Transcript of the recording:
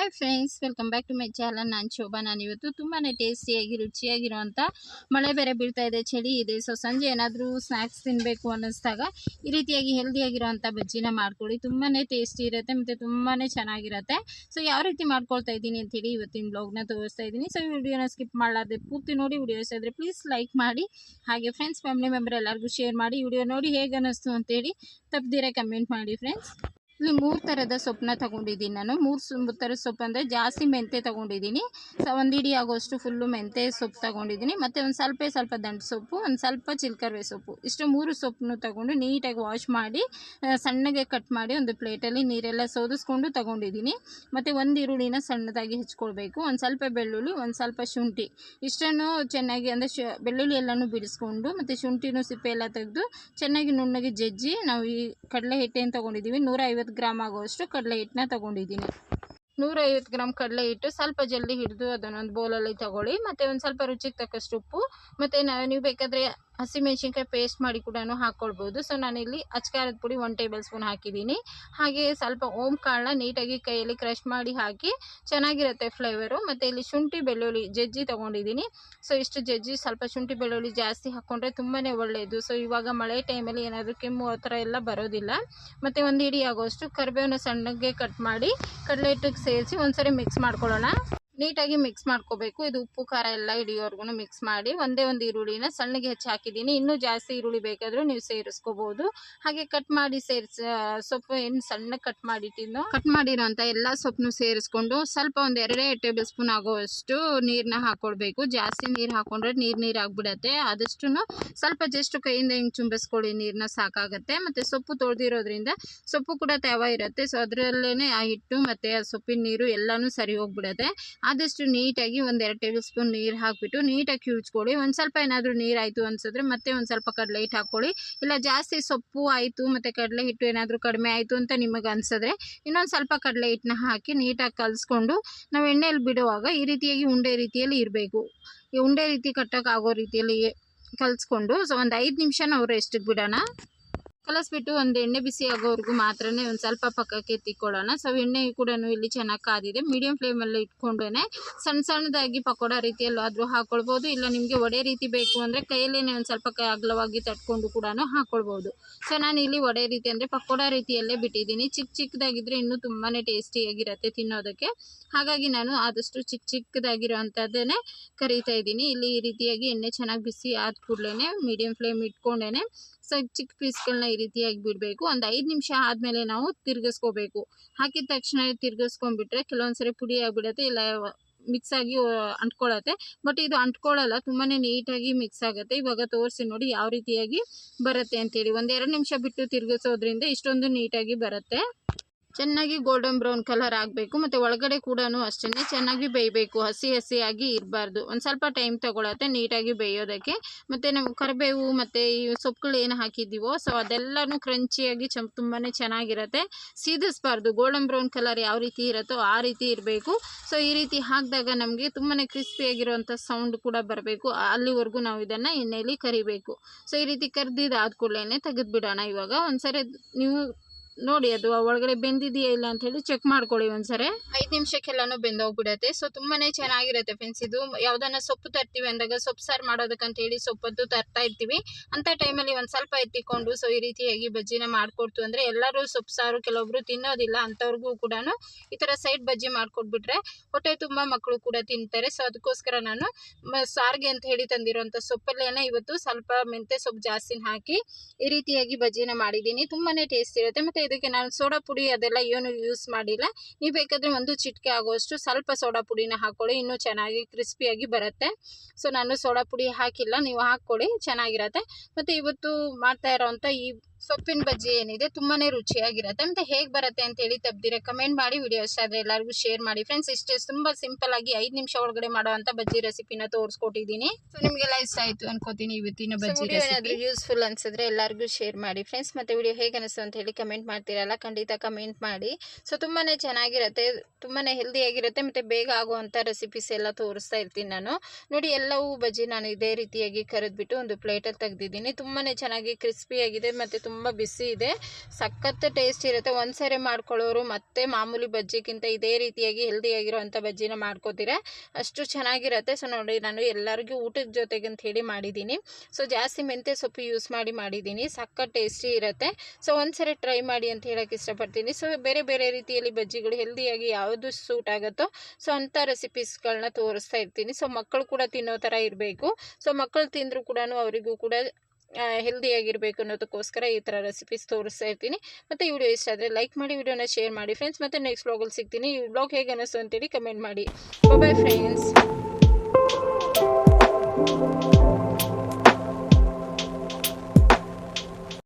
Hi friends welcome back to my channel ನಾನು ಶೋಭಾ, ನಾನು ಇವತ್ತು ತುಂಬಾ ಟೇಸ್ಟಿಯಾಗಿ ರುಚಿಯಾಗಿರುವಂಥ ಮಳೆ ಬೇರೆ ಬೀಳ್ತಾ ಇದೆ, ಚಳಿ ಇದೆ. ಸೊ ಸಂಜೆ ಏನಾದರೂ ಸ್ನ್ಯಾಕ್ಸ್ ತಿನ್ನಬೇಕು ಅನ್ನಿಸ್ದಾಗ ಈ ರೀತಿಯಾಗಿ ಹೆಲ್ದಿಯಾಗಿರುವಂಥ ಬಜ್ಜಿನ ಮಾಡ್ಕೊಳ್ಳಿ. ತುಂಬಾ ಟೇಸ್ಟಿ ಇರುತ್ತೆ ಮತ್ತು ತುಂಬಾ ಚೆನ್ನಾಗಿರುತ್ತೆ. ಸೊ ಯಾವ ರೀತಿ ಮಾಡ್ಕೊಳ್ತಾ ಇದ್ದೀನಿ ಅಂತೇಳಿ ಇವತ್ತಿನ ಬ್ಲಾಗ್ನ ತೋರಿಸ್ತಾ ಇದ್ದೀನಿ. ಸೊ ಈ ವಿಡಿಯೋನ ಸ್ಕಿಪ್ ಮಾಡಲಾರ್ದೆ ಪೂರ್ತಿ ನೋಡಿ ವಿಡಿಯೋ ಇಷ್ಟ ಇದ್ದರೆ ಪ್ಲೀಸ್ ಲೈಕ್ ಮಾಡಿ, ಹಾಗೆ ಫ್ರೆಂಡ್ಸ್ ಫ್ಯಾಮಿಲಿ ಮೆಂಬರ್ ಎಲ್ಲರಿಗೂ ಶೇರ್ ಮಾಡಿ ವಿಡಿಯೋ ನೋಡಿ ಹೇಗೆ ಅನ್ನಿಸ್ತು ಅಂತೇಳಿ ತಪ್ಪದಿರ ಕಮೆಂಟ್ ಮಾಡಿ ಫ್ರೆಂಡ್ಸ್ ಇಲ್ಲಿ ಮೂರು ಥರದ ಸೊಪ್ಪನ್ನ ತೊಗೊಂಡಿದ್ದೀನಿ ನಾನು. ಮೂರು ಥರದ ಸೊಪ್ಪು ಅಂದರೆ ಜಾಸ್ತಿ ಮೆಂತೆ ತಗೊಂಡಿದ್ದೀನಿ. ಸೊ, ಒಂದು ಇಡೀ ಆಗೋಷ್ಟು ಫುಲ್ಲು ಮೆಂತೆ ಸೊಪ್ಪು ತಗೊಂಡಿದ್ದೀನಿ. ಮತ್ತು ಒಂದು ಸ್ವಲ್ಪ ಸ್ವಲ್ಪ ದಂಟು ಸೊಪ್ಪು, ಒಂದು ಸ್ವಲ್ಪ ಚಿಲ್ಕರ್ವೆ ಸೊಪ್ಪು. ಇಷ್ಟು ಮೂರು ಸೊಪ್ಪನ್ನು ತಗೊಂಡು ನೀಟಾಗಿ ವಾಶ್ ಮಾಡಿ ಸಣ್ಣಗೆ ಕಟ್ ಮಾಡಿ ಒಂದು ಪ್ಲೇಟಲ್ಲಿ ನೀರೆಲ್ಲ ಸೋದಿಸ್ಕೊಂಡು ತಗೊಂಡಿದ್ದೀನಿ. ಮತ್ತು ಒಂದು ಈರುಳ್ಳಿನ ಸಣ್ಣದಾಗಿ ಹೆಚ್ಕೊಳ್ಬೇಕು. ಒಂದು ಸ್ವಲ್ಪ ಬೆಳ್ಳುಳ್ಳಿ, ಒಂದು ಸ್ವಲ್ಪ ಶುಂಠಿ. ಇಷ್ಟನ್ನು ಚೆನ್ನಾಗಿ ಅಂದರೆ ಶು, ಬೆಳ್ಳುಳ್ಳಿ ಎಲ್ಲನೂ ಬಿಡಿಸ್ಕೊಂಡು, ಮತ್ತು ಶುಂಠಿನೂ ಸಿಪ್ಪೆ ಎಲ್ಲ ತೆಗೆದು ಚೆನ್ನಾಗಿ ನುಣ್ಣಗೆ ಜಜ್ಜಿ ನಾವು ಈ ಕಡಲೆ ಹಿಟ್ಟೇನು ತೊಗೊಂಡಿದ್ದೀವಿ. ನೂರ ಗ್ರಾಮ್ ಆಗುವಷ್ಟು ಕಡಲೆ ಹಿಟ್ಟನ್ನ ತೊಗೊಂಡಿದ್ದೀನಿ. ನೂರೈವತ್ತು ಗ್ರಾಮ್ ಕಡಲೆ ಹಿಟ್ಟು ಸ್ವಲ್ಪ ಜಲ್ದಿ ಹಿಡಿದು ಅದನ್ನೊಂದು ಬೌಲಲ್ಲಿ ತಗೊಳ್ಳಿ. ಮತ್ತು ಒಂದು ಸ್ವಲ್ಪ ರುಚಿಗೆ ತಕ್ಕಷ್ಟು ಉಪ್ಪು. ಮತ್ತು ನೀವು ಬೇಕಾದರೆ ಹಸಿಮೆಣ್ಸಿನ್ಕಾಯಿ ಪೇಸ್ಟ್ ಮಾಡಿ ಕೂಡ ಹಾಕ್ಕೊಳ್ಬೋದು ಸೊ ನಾನಿಲ್ಲಿ ಅಚ್ಕಾರದ ಪುಡಿ ಒನ್ ಟೇಬಲ್ ಸ್ಪೂನ್ ಹಾಕಿದ್ದೀನಿ. ಹಾಗೆ ಸ್ವಲ್ಪ ಓಮ್ ಕಾಳನ್ನ ನೀಟಾಗಿ ಕೈಯಲ್ಲಿ ಕ್ರಷ್ ಮಾಡಿ ಹಾಕಿ ಚೆನ್ನಾಗಿರುತ್ತೆ ಫ್ಲೇವರು ಮತ್ತು ಇಲ್ಲಿ ಶುಂಠಿ, ಬೆಳ್ಳುಳ್ಳಿ, ಜಜ್ಜಿ ತೊಗೊಂಡಿದ್ದೀನಿ. ಸೊ ಇಷ್ಟು ಜಜ್ಜಿ ಸ್ವಲ್ಪ ಶುಂಠಿ, ಬೆಳ್ಳುಳ್ಳಿ ಜಾಸ್ತಿ ಹಾಕ್ಕೊಂಡ್ರೆ ತುಂಬಾ ಒಳ್ಳೆಯದು ಸೊ ಇವಾಗ ಮಳೆ ಟೈಮಲ್ಲಿ ಏನಾದರೂ ಕೆಮ್ಮು ಆ ಥರ ಎಲ್ಲ ಬರೋದಿಲ್ಲ. ಮತ್ತು ಒಂದು ಇಡಿ ಆಗೋಷ್ಟು ಕರಿಬೇವನ್ನ ಸಣ್ಣಗೆ ಕಟ್ ಮಾಡಿ ಕಡಲೆ ಹಿಟ್ಟಿಗೆ ಸೇರಿಸಿ ಒಂದ್ಸರಿ ಮಿಕ್ಸ್ ಮಾಡ್ಕೊಳ್ಳೋಣ. ನೀಟಾಗಿ ಮಿಕ್ಸ್ ಮಾಡ್ಕೋಬೇಕು. ಇದು ಉಪ್ಪು, ಖಾರ ಎಲ್ಲ ಹಿಡಿಯೋವರೆಗೂ ಮಿಕ್ಸ್ ಮಾಡಿ ಒಂದೇ ಒಂದು ಈರುಳ್ಳಿನ ಸಣ್ಣಗೆ ಹೆಚ್ಚಿ ಹಾಕಿದ್ದೀನಿ. ಇನ್ನೂ ಜಾಸ್ತಿ ಈರುಳ್ಳಿ ಬೇಕಾದರೂ ನೀವು ಸೇರಿಸ್ಕೋಬೋದು. ಹಾಗೆ ಕಟ್ ಮಾಡಿ ಸೇರಿಸ ಸೊಪ್ಪು ಏನು ಸಣ್ಣ ಕಟ್ ಮಾಡಿಟ್ಟಿದ್ದು ಕಟ್ ಮಾಡಿರೋಂಥ ಎಲ್ಲ ಸೊಪ್ಪನ್ನು ಸೇರಿಸ್ಕೊಂಡು ಸ್ವಲ್ಪ ಒಂದು ಎರಡೇ ಟೇಬಲ್ ಸ್ಪೂನ್ ಆಗೋವಷ್ಟು ನೀರನ್ನ ಹಾಕ್ಕೊಳ್ಬೇಕು ಜಾಸ್ತಿ ನೀರು ಹಾಕ್ಕೊಂಡ್ರೆ ನೀರು ನೀರು ಆಗಿಬಿಡತ್ತೆ. ಆದಷ್ಟು ಸ್ವಲ್ಪ ಜಸ್ಟ್ ಕೈಯಿಂದ ಹಿಂಗೆ ಚುಂಬಿಸ್ಕೊಳ್ಳಿ ನೀರನ್ನ ಸಾಕಾಗುತ್ತೆ. ಮತ್ತು ಸೊಪ್ಪು ತೊಳೆದಿರೋದ್ರಿಂದ ಸೊಪ್ಪು ಕೂಡ ತವ ಇರುತ್ತೆ. ಸೊ ಅದರಲ್ಲೇ ಆ ಹಿಟ್ಟು ಮತ್ತು ಆ ಸೊಪ್ಪಿನ ನೀರು ಎಲ್ಲನೂ ಸರಿ ಹೋಗ್ಬಿಡತ್ತೆ. ಆದಷ್ಟು ನೀಟಾಗಿ ಒಂದು ಎರಡು ಟೇಬಲ್ ಸ್ಪೂನ್ ನೀರು ಹಾಕಿಬಿಟ್ಟು ನೀಟಾಗಿ ಕಿವುಚ್ಕೊಳ್ಳಿ ಒಂದು ಸ್ವಲ್ಪ ಏನಾದರೂ ನೀರು ಆಯಿತು ಅನ್ಸಿದ್ರೆ ಮತ್ತೆ ಒಂದು ಸ್ವಲ್ಪ ಕಡಲೆ ಹಿಟ್ಟು ಹಾಕ್ಕೊಳ್ಳಿ. ಇಲ್ಲ ಜಾಸ್ತಿ ಸೊಪ್ಪು ಆಯಿತು ಮತ್ತು ಕಡಲೆ ಹಿಟ್ಟು ಏನಾದರೂ ಕಡಿಮೆ ಆಯಿತು ಅಂತ ನಿಮಗೆ ಅನ್ಸಿದ್ರೆ ಇನ್ನೊಂದು ಸ್ವಲ್ಪ ಕಡಲೆ ಹಿಟ್ಟನ್ನ ಹಾಕಿ ನೀಟಾಗಿ ಕಲಿಸ್ಕೊಂಡು ನಾವು ಎಣ್ಣೆಯಲ್ಲಿ ಬಿಡುವಾಗ ಈ ರೀತಿಯಾಗಿ ಉಂಡೆ ರೀತಿಯಲ್ಲಿ ಇರಬೇಕು. ಈ ಉಂಡೆ ರೀತಿ ಕಟ್ಟೋಕ್ಕಾಗೋ ರೀತಿಯಲ್ಲಿ ಕಲಿಸ್ಕೊಂಡು ಸೊ ಒಂದು ಐದು ನಿಮಿಷ ನಾವು ರೆಸ್ಟಿಗೆ ಬಿಡೋಣ. ಕಲಿಸ್ಬಿಟ್ಟು ಒಂದು ಎಣ್ಣೆ ಬಿಸಿ ಆಗೋವರೆಗೂ ಮಾತ್ರನೇ ಒಂದು ಸ್ವಲ್ಪ ಪಕ್ಕಕ್ಕೆ ಎತ್ತಿಕೊಳ್ಳೋಣ. ಸೊ, ಎಣ್ಣೆ ಕೂಡ ಇಲ್ಲಿ ಚೆನ್ನಾಗಿ ಕಾದಿದೆ. ಮೀಡಿಯಂ ಫ್ಲೇಮಲ್ಲಿ ಇಟ್ಕೊಂಡೇ ಸಣ್ಣ ಸಣ್ಣದಾಗಿ ಪಕೋಡ ರೀತಿಯಲ್ಲಾದರೂ ಹಾಕ್ಕೊಳ್ಬೋದು ಇಲ್ಲ ನಿಮಗೆ ಒಡೆ ರೀತಿ ಬೇಕು ಅಂದರೆ ಕೈಯಲ್ಲೇ ಒಂದು ಸ್ವಲ್ಪ ಕೈ ಅಗಲವಾಗಿ ತಟ್ಕೊಂಡು ಕೂಡ ಹಾಕ್ಕೊಳ್ಬೋದು ಸೊ, ನಾನು ಇಲ್ಲಿ ಒಡೆ ರೀತಿ ಅಂದರೆ ಪಕೋಡ ರೀತಿಯಲ್ಲೇ ಬಿಟ್ಟಿದ್ದೀನಿ. ಚಿಕ್ಕ ಚಿಕ್ಕದಾಗಿದ್ದರೆ ಇನ್ನೂ ತುಂಬಾ ಟೇಸ್ಟಿಯಾಗಿರುತ್ತೆ ತಿನ್ನೋದಕ್ಕೆ. ಹಾಗಾಗಿ ನಾನು ಆದಷ್ಟು ಚಿಕ್ಕ ಚಿಕ್ಕದಾಗಿರೋವಂಥದ್ದನ್ನೇ ಕರಿತಾ ಇದ್ದೀನಿ. ಇಲ್ಲಿ ಈ ರೀತಿಯಾಗಿ ಎಣ್ಣೆ ಚೆನ್ನಾಗಿ ಬಿಸಿ ಆದ ಕೂಡಲೇ ಮೀಡಿಯಂ ಫ್ಲೇಮ್ ಇಟ್ಕೊಂಡೇ ಸೊ ಚಿಕ್ಕ ಪೀಸ್ಗಳನ್ನ ರೀತಿಯಾಗಿ ಬಿಡಬೇಕು ಒಂದು ಐದು ನಿಮಿಷ ಆದಮೇಲೆ ನಾವು ತಿರ್ಗಿಸ್ಕೋಬೇಕು. ಹಾಕಿದ ತಕ್ಷಣ ತಿರ್ಗಿಸ್ಕೊಂಡ್ಬಿಟ್ರೆ ಕೆಲವೊಂದ್ಸರಿ ಪುಡಿ ಆಗಿಬಿಡುತ್ತೆ, ಇಲ್ಲ ಮಿಕ್ಸ್ ಆಗಿ ಅಂಟ್ಕೊಳತ್ತೆ. ಬಟ್ ಇದು ಅಂಟ್ಕೊಳ್ಳಲ್ಲ ತುಂಬಾ ನೀಟಾಗಿ ಮಿಕ್ಸ್ ಆಗುತ್ತೆ. ಇವಾಗ ತೋರಿಸಿ ನೋಡಿ ಯಾವ ರೀತಿಯಾಗಿ ಬರುತ್ತೆ ಅಂತೇಳಿ. ಒಂದು ಎರಡು ನಿಮಿಷ ಬಿಟ್ಟು ತಿರ್ಗಿಸೋದ್ರಿಂದ ಇಷ್ಟೊಂದು ನೀಟಾಗಿ ಬರುತ್ತೆ. ಚೆನ್ನಾಗಿ ಗೋಲ್ಡನ್ ಬ್ರೌನ್ ಕಲರ್ ಆಗಬೇಕು ಮತ್ತು ಒಳಗಡೆ ಕೂಡ ಅಷ್ಟೇ ಚೆನ್ನಾಗಿ ಬೇಯಬೇಕು. ಹಸಿ ಹಸಿಯಾಗಿ ಇರಬಾರ್ದು. ಒಂದು ಸ್ವಲ್ಪ ಟೈಮ್ ತೊಗೊಳತ್ತೆ ನೀಟಾಗಿ ಬೇಯೋದಕ್ಕೆ. ಮತ್ತು ನಾವು ಕರಿಬೇವು ಮತ್ತು ಈ ಸೊಪ್ಪುಗಳು ಏನು ಹಾಕಿದ್ದೀವೋ ಸೊ ಅದೆಲ್ಲನೂ ಕ್ರಂಚಿಯಾಗಿ ಚಮ್ ತುಂಬಾ ಚೆನ್ನಾಗಿರುತ್ತೆ. ಸೀದಿಸ್ಬಾರ್ದು. ಗೋಲ್ಡನ್ ಬ್ರೌನ್ ಕಲರ್ ಯಾವ ರೀತಿ ಇರುತ್ತೋ ಆ ರೀತಿ ಇರಬೇಕು. ಸೊ ಈ ರೀತಿ ಹಾಕಿದಾಗ ನಮಗೆ ತುಂಬಾ ಕ್ರಿಸ್ಪಿಯಾಗಿರುವಂಥ ಸೌಂಡ್ ಕೂಡ ಬರಬೇಕು. ಅಲ್ಲಿವರೆಗೂ ನಾವು ಇದನ್ನು ಎಣ್ಣೆಯಲ್ಲಿ ಕರಿಬೇಕು. ಸೊ ಈ ರೀತಿ ಕರೆದಿದ್ದಾದ ಕೂಡಲೇ ತೆಗೆದುಬಿಡೋಣ ಇವಾಗ. ಒಂದ್ಸರಿ ನೀವು ನೋಡಿ, ಅದು ಒಳಗಡೆ ಬೆಂದಿದೆಯಾ ಇಲ್ಲ ಅಂತ ಹೇಳಿ ಚೆಕ್ ಮಾಡ್ಕೊಳ್ಳಿ ಒಂದ್ಸರಿ. ಐದು ನಿಮಿಷಕ್ಕೆಲ್ಲಾನು ಬೆಂದೋಗ್ಬಿಡತ್ತೆ ಸೊ ತುಂಬಾನೇ ಚೆನ್ನಾಗಿರುತ್ತೆ ಫ್ರೆಂಡ್ಸ್ ಇದು. ಯಾವ್ದನ್ನ ಸೊಪ್ಪು ತರ್ತೀವಿ ಅಂದಾಗ ಸೊಪ್ಪು ಸಾರು ಮಾಡೋದಕ್ಕಂತ ಹೇಳಿ ಸೊಪ್ಪದ್ದು ತರ್ತಾ ಇರ್ತೀವಿ. ಅಂತ ಟೈಮಲ್ಲಿ ಒಂದ್ ಸ್ವಲ್ಪ ಎತ್ತಿಕೊಂಡು ಸೊ ಈ ರೀತಿಯಾಗಿ ಬಜ್ಜಿನ ಮಾಡ್ಕೊಡ್ತು ಅಂದ್ರೆ ಎಲ್ಲರೂ ಸೊಪ್ಪು ಸಾರು ಕೆಲವೊಬ್ರು ತಿನ್ನೋದಿಲ್ಲ ಅಂತವ್ರಿಗೂ ಕೂಡ ಈ ತರ ಸೈಡ್ ಬಜ್ಜಿ ಮಾಡ್ಕೊಟ್ಬಿಟ್ರೆ ಹೊಟ್ಟೆ ತುಂಬಾ ಮಕ್ಕಳು ಕೂಡ ತಿಂತಾರೆ. ಸೊ ಅದಕ್ಕೋಸ್ಕರ ನಾನು ಸಾರ್ಗೆ ಸಾರಿಗೆ ಅಂತ ಹೇಳಿ ತಂದಿರುವಂತ ಸೊಪ್ಪಲ್ಲೇನೆ ಇವತ್ತು ಸ್ವಲ್ಪ ಮೆಂತೆ ಸೊಪ್ಪು ಜಾಸ್ತಿನ ಹಾಕಿ ಈ ರೀತಿಯಾಗಿ ಬಜ್ಜಿನ ಮಾಡಿದ್ದೀನಿ. ತುಂಬಾನೇ ಟೇಸ್ಟ್ ಇರುತ್ತೆ. ಮತ್ತು ಇದಕ್ಕೆ ನಾನು ಸೋಡಾ ಪುಡಿ ಅದೆಲ್ಲ ಏನು ಯೂಸ್ ಮಾಡಿಲ್ಲ. ನೀವು ಬೇಕಾದರೆ ಒಂದು ಚಿಟಿಕೆ ಆಗುವಷ್ಟು ಸ್ವಲ್ಪ ಸೋಡಾ ಪುಡಿನ ಹಾಕ್ಕೊಳ್ಳಿ ಇನ್ನೂ ಚೆನ್ನಾಗಿ ಕ್ರಿಸ್ಪಿಯಾಗಿ ಬರುತ್ತೆ. ಸೊ ನಾನು ಸೋಡಾ ಪುಡಿ ಹಾಕಿಲ್ಲ, ನೀವು ಹಾಕ್ಕೊಳ್ಳಿ ಚೆನ್ನಾಗಿರತ್ತೆ. ಮತ್ತು ಇವತ್ತು ಮಾಡ್ತಾ ಇರೋವಂಥ ಈ ಸೊಪ್ಪಿನ ಬಜ್ಜಿ ಏನಿದೆ ತುಂಬಾನೇ ರುಚಿಯಾಗಿರುತ್ತೆ. ಮತ್ತೆ ಹೇಗೆ ಬರುತ್ತೆ ಅಂತ ಹೇಳಿ ತಪ್ಪದಿರ ಕಮೆಂಟ್ ಮಾಡಿ ವಿಡಿಯೋ ಇಷ್ಟ ಆದರೆ ಎಲ್ಲರಿಗೂ ಶೇರ್ ಮಾಡಿ. ಫ್ರೆಂಡ್ಸ್ ಇಷ್ಟೇ ತುಂಬಾ ಸಿಂಪಲ್ ಆಗಿ ಐದು ನಿಮಿಷ ಒಳಗಡೆ ಮಾಡುವಂಥ ಬಜ್ಜಿ ರೆಸಿಪಿನ ತೋರಿಸ್ಕೊಟ್ಟಿದ್ದೀನಿ. ಸೊ ನಿಮಗೆಲ್ಲ ಇಷ್ಟ ಆಯ್ತು ಅನ್ಕೋತೀನಿ ಇವತ್ತಿನ ಬಜ್ಜಿ ಏನಾದರೂ ಯೂಸ್ಫುಲ್ ಅನ್ಸಿದ್ರೆ ಎಲ್ಲರಿಗೂ ಶೇರ್ ಮಾಡಿ. ಫ್ರೆಂಡ್ಸ್ ಮತ್ತೆ ವಿಡಿಯೋ ಹೇಗೆ ಅನಿಸ್ತು ಅಂತ ಹೇಳಿ ಕಮೆಂಟ್ ಮಾಡ್ತೀರಲ್ಲ ಖಂಡಿತ ಕಮೆಂಟ್ ಮಾಡಿ. ಸೊ ತುಂಬಾನೇ ಚೆನ್ನಾಗಿರುತ್ತೆ ತುಂಬಾನೇ ಹೆಲ್ದಿ ಆಗಿರುತ್ತೆ ಮತ್ತೆ ಬೇಗ ಆಗುವಂತ ರೆಸಿಪೀಸ್ ಎಲ್ಲ ತೋರಿಸ್ತಾ ಇರ್ತೀನಿ ನಾನು. ನೋಡಿ ಎಲ್ಲವೂ ಬಜ್ಜಿ ನಾನು ಇದೇ ರೀತಿಯಾಗಿ ಕರೆದ್ಬಿಟ್ಟು ಒಂದು ಪ್ಲೇಟಲ್ಲಿ ತೆಗೆದಿದ್ದೀನಿ. ತುಂಬಾನೇ ಚೆನ್ನಾಗಿ ಕ್ರಿಸ್ಪಿಯಾಗಿದೆ ಮತ್ತು ತುಂಬಾ ತುಂಬ ಬಿಸಿ ಇದೆ. ಸಖತ್ ಟೇಸ್ಟ್ ಇರುತ್ತೆ. ಒಂದ್ಸರಿ ಮಾಡ್ಕೊಳ್ಳೋರು ಮತ್ತೆ ಮಾಮೂಲಿ ಬಜ್ಜಿಗಿಂತ ಇದೇ ರೀತಿಯಾಗಿ ಹೆಲ್ದಿಯಾಗಿರೋವಂಥ ಬಜ್ಜಿನ ಮಾಡ್ಕೋತೀರ. ಅಷ್ಟು ಚೆನ್ನಾಗಿರುತ್ತೆ. ಸೊ ನೋಡಿ, ನಾನು ಎಲ್ಲರಿಗೂ ಊಟದ ಜೊತೆಗೆ ಅಂತ ಹೇಳಿ ಮಾಡಿದ್ದೀನಿ. ಸೊ ಜಾಸ್ತಿ ಮೆಂತ್ಯ ಸೊಪ್ಪು ಯೂಸ್ ಮಾಡಿ ಮಾಡಿದ್ದೀನಿ. ಸಖತ್ ಟೇಸ್ಟಿ ಇರುತ್ತೆ. ಸೊ ಒಂದ್ಸರಿ ಟ್ರೈ ಮಾಡಿ ಅಂತ ಹೇಳಕ್ಕೆ ಇಷ್ಟಪಡ್ತೀನಿ. ಸೊ ಬೇರೆ ಬೇರೆ ರೀತಿಯಲ್ಲಿ ಬಜ್ಜಿಗಳು ಹೆಲ್ದಿಯಾಗಿ ಯಾವುದು ಸೂಟ್ ಆಗುತ್ತೋ ಸೊ ಅಂಥ ರೆಸಿಪೀಸ್ಗಳನ್ನ ತೋರಿಸ್ತಾ ಇರ್ತೀನಿ. ಸೊ ಮಕ್ಕಳು ಕೂಡ ತಿನ್ನೋ ಥರ ಇರಬೇಕು. ಸೊ ಮಕ್ಕಳು ತಿಂದರೂ ಕೂಡ ಅವರಿಗೂ ಕೂಡ ಹೆಲ್ದಿಯಾಗಿರಬೇಕು ಅನ್ನೋದಕ್ಕೋಸ್ಕರ ಈ ಥರ ರೆಸಿಪೀಸ್ ತೋರಿಸ್ತಾ ಇರ್ತೀನಿ. ಮತ್ತು ಈ ವಿಡಿಯೋ ಇಷ್ಟ ಆದರೆ ಲೈಕ್ ಮಾಡಿ ವಿಡಿಯೋನ ಶೇರ್ ಮಾಡಿ ಫ್ರೆಂಡ್ಸ್ ಮತ್ತು ನೆಕ್ಸ್ಟ್ ಬ್ಲಾಗಲ್ಲಿ ಸಿಗ್ತೀನಿ. ಈ ಬ್ಲಾಗ್ ಹೇಗೆ ಅನ್ನಿಸ್ತು ಅಂತೇಳಿ ಕಮೆಂಟ್ ಮಾಡಿ. Bye friends